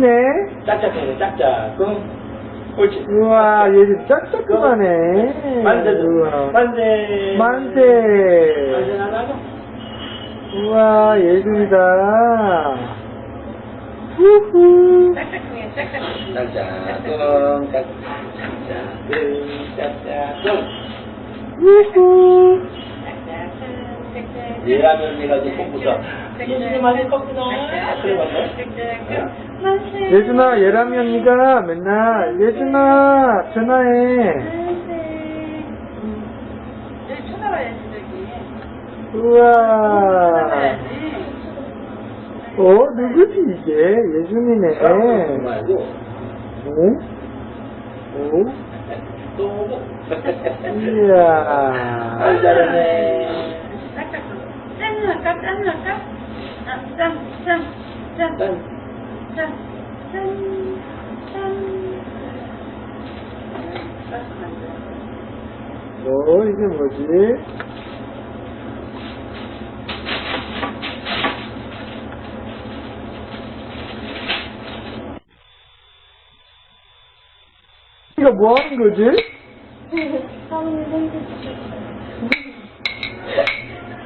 네. 짝짝해, 짝짝. 그럼, 옳지. 우와, 얘들 짝짝하네. 만세, 우와. 만세. 만세. 만세 나가고. 우와, 예술이다. 후후. 짝짝꿍해, 짝짝꿍. 짝짝꿍, 짝짝꿍, 짝짝꿍. 후후. 짝짝꿍, 짝짝꿍. 얘라면 얘가 이제 kom부터. 예수님 많이 컸구나. 그래. 만세. 예준아, 예람이 언니가 맨날, 예준아, 전화해. 쳐다봐야지, 저기. 우와. 어, 누구지, 이게? 예준이네. 오? 오? 또 오고. 이야. 아, 잘하네. 짝짝꿍. 짠 할까? 짠 할까? 아, 짠, 짠, 짠, 짠, 짠. 짠, 짠. 어, 이게 뭐지? 이거 뭐 하는 거지?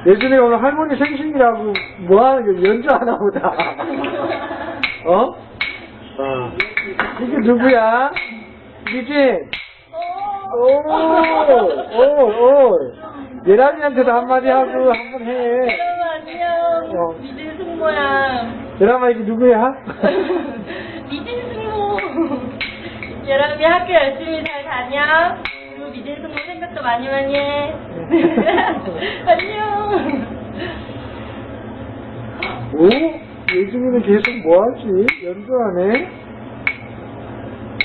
예준이가 오늘 할머니 생신이라고 뭐 하는 거 연주 하나 보다. 어? 아. 이게 누구야? 유진! 오, 오, 오. 예란이한테도 한마디 하고 한 번 해. 여러분 안녕. 어. 미진 승모야. 예란아, 이게 누구야? 미진 승모. 여러분이 학교 열심히 잘 다녀. 그리고 미진 승모 생각도 많이 많이 해. 안녕. 오? 예준이는 계속 뭐 하지? 연주하네?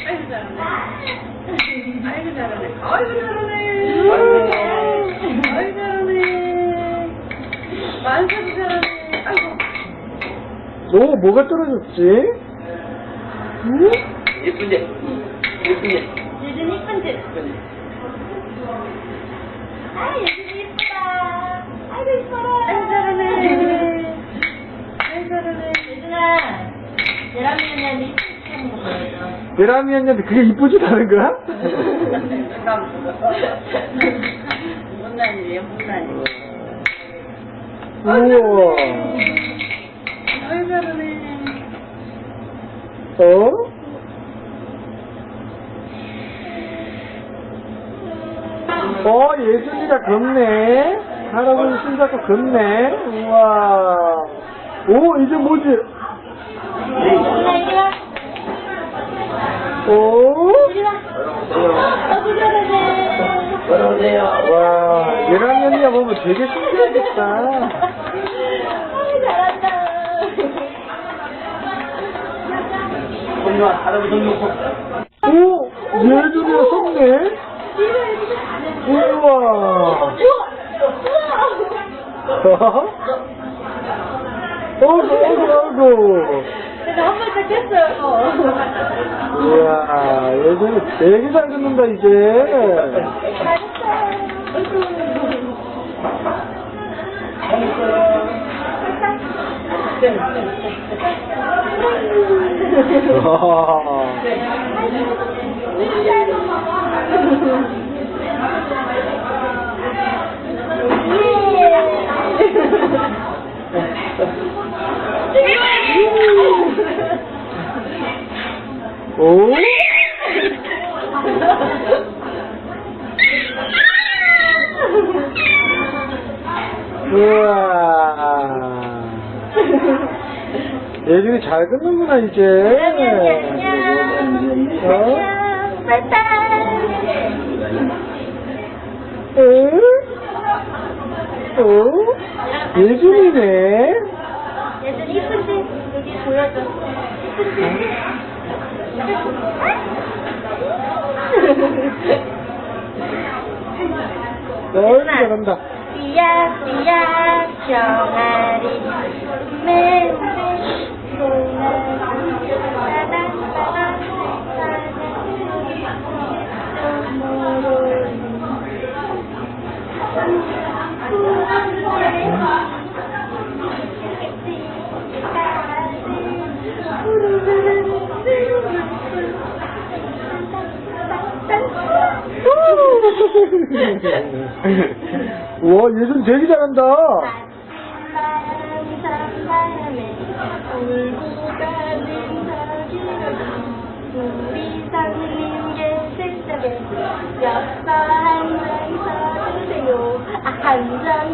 아이고 잘하네. 아이고 잘하네. 아이고 잘하네. 아이고 잘하네. 만세도 잘하네. 아이고. 너 뭐가 떨어졌지? 응? 예쁜데. 예쁜데. 예준이? 예쁜데. 아, 예준이 이쁘다. 아이고, 이뻐라. 아이고, 잘하네. 아이고, 잘하네. 예준아, 예람이 언니한테 이쁘게 하는 거 보여줘. 예람이 언니한테 그게 이쁘지다는 거야? 못난이에요, 못난이. 우와. 아이고, 잘하네. 어? 어, 예준이가 걷네. 할아버지 손잡고 걷네. 우와. 오, 이제 뭐지? 오? 이리 와. 아이고, 잘하네. 걸어오세요. 와, 예람이 언니가 보면 되게 신기하겠다. 잘한다. 오, 예준이가 섰네. 우와. 우와! 우와! 어구, 어구, 어구. 내가 한 발짝 깼어요. 이야, 예전에 되게 잘 듣는다, 이제. 오? 우와. 예준이 잘 듣는구나, 이제. 어? 응? 어? 예준이네? 예준이 이쁜지 여기 보여줘. 널 잘한다. 삐약 삐약 병아리 매매 소나기 따단 따단 따단 와, 예준 되게 잘한다.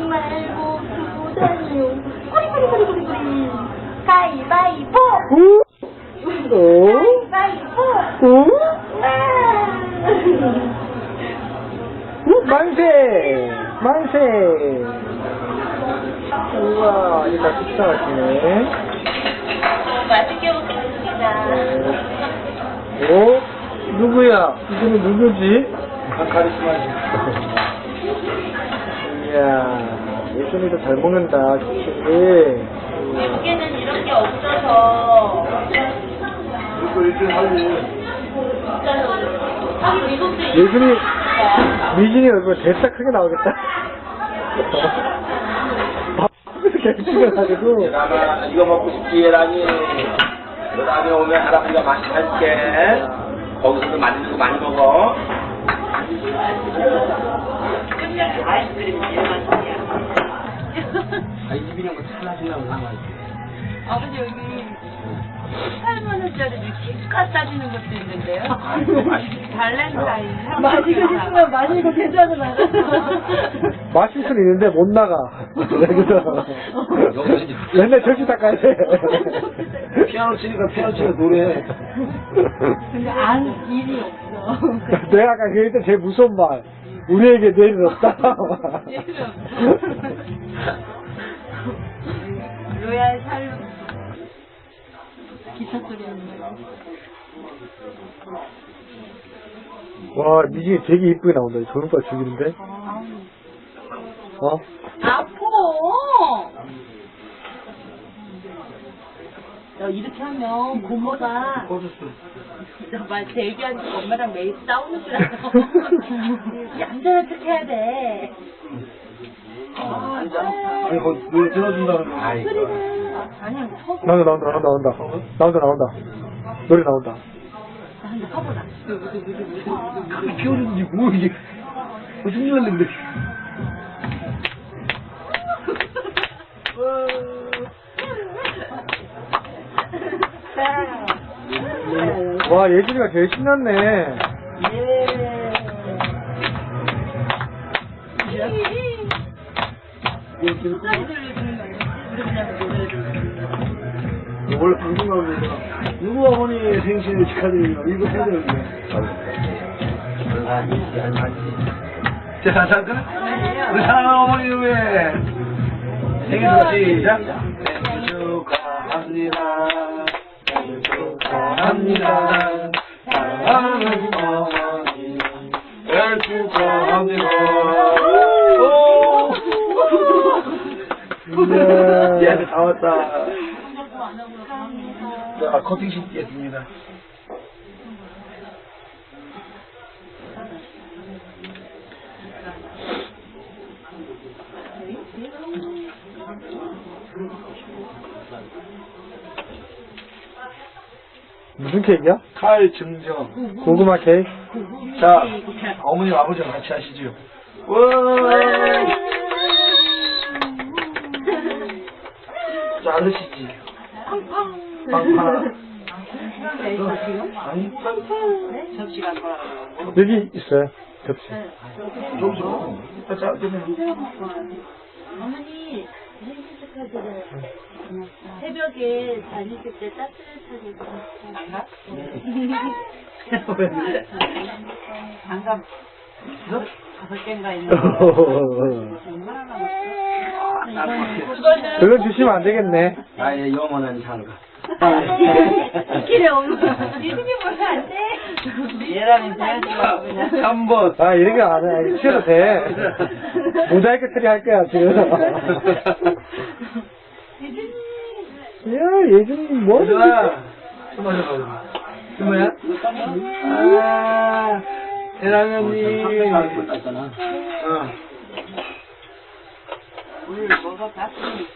말고 두 가위바위보? 가위바위보 우? 와 우? 만세! 우와, 이거 다 식사하시네. 맛있게 먹겠습니다 오? 누구야? 이분은 누구지? 카리스마지. 이야, 예준이도 잘 먹는다, 좋지. 미국에는 이런 게 없어서 이거 일주일 할래. 예준이, 미진이 얼굴 대짜 크게 나오겠다. 밥에서 계속 찍어가지고. 예란아, 이거 먹고 싶지, 예란이. 예란이 오면 할아버지가 맛있게 할게. 거기서도 맛있는 거 많이 먹어. 아이스크림 제일 맛있냐. 아, 이집이랑 뭐 탈라진다고 나와 아버지 여기 18만 원짜리 킥 갖다 주는 것도 있는데요. 발렌타인. 마시고 싶으면 마시고 괜찮은 안 마실 수는 있는데 못 나가. 그래서 맨날 정신 닦아야 돼. 피아노 치니까 피아노 치고 노래. 근데 안 일이 없어. 내가 아까 그랬을 때 제일 무서운 말. 우리에게 내일은 없다. 로얄 샬롯. 거. 와, 미진이 되게 이쁘게 나온다. 저런 거 죽이는데? 어? 아파. 야, 이렇게 하면 고모가 정말 대기하는 엄마랑 매일 싸우는 줄 알아. 얌전한 척 해야 돼. 아니, 거기 노래 들어준다는 거. 아이고. 아니야, 서 나온다, 나온다, 나온다, 나온다. 나온다, 나온다. 노래 나온다. 서보라. 피오는지 뭐, 이게. 무슨 일 났는데. 와, 예준이가 제일 신났네. 원래 방송 나오면서 누구 어머니 생신을 축하드리며 이거 되는데. 자, 잠깐. 사랑하는 어머니 왜 생일 시작. 축하합니다. 축하합니다. 사랑하는 어머니 축하합니다. 오! 이야. 야, 다 왔다. 자, 커팅 시키겠습니다. 무슨 케이크야? 칼 증정. 고구마 케이크? 자, 어머님, 아버지랑 같이 하시죠. 와! 자, 아저씨지. 빵빵. 아니, 접시가 안 여기 있어요. 접시. 좀 줘. 자, 자. 어머니 생일 축하드려요. 새벽에 다니실 때 따뜻하게 반갑. 반갑. 다섯 개인가 있는 데 얼마나 남았어? 별로 주시면 안 되겠네. 나의 영원한 장가. 길에 없는 이름이 뭐면 안 돼? 얘라면 돼야지라고 그냥. 3번. 아, 이런 거 안 해. 싫어도 돼. 모자이크 처리 할 거야, 지금. 야, 예준이 뭐? 얘들아, 뭐야? 아, 대라면이. 어. 오늘 뭐가 바쁘니?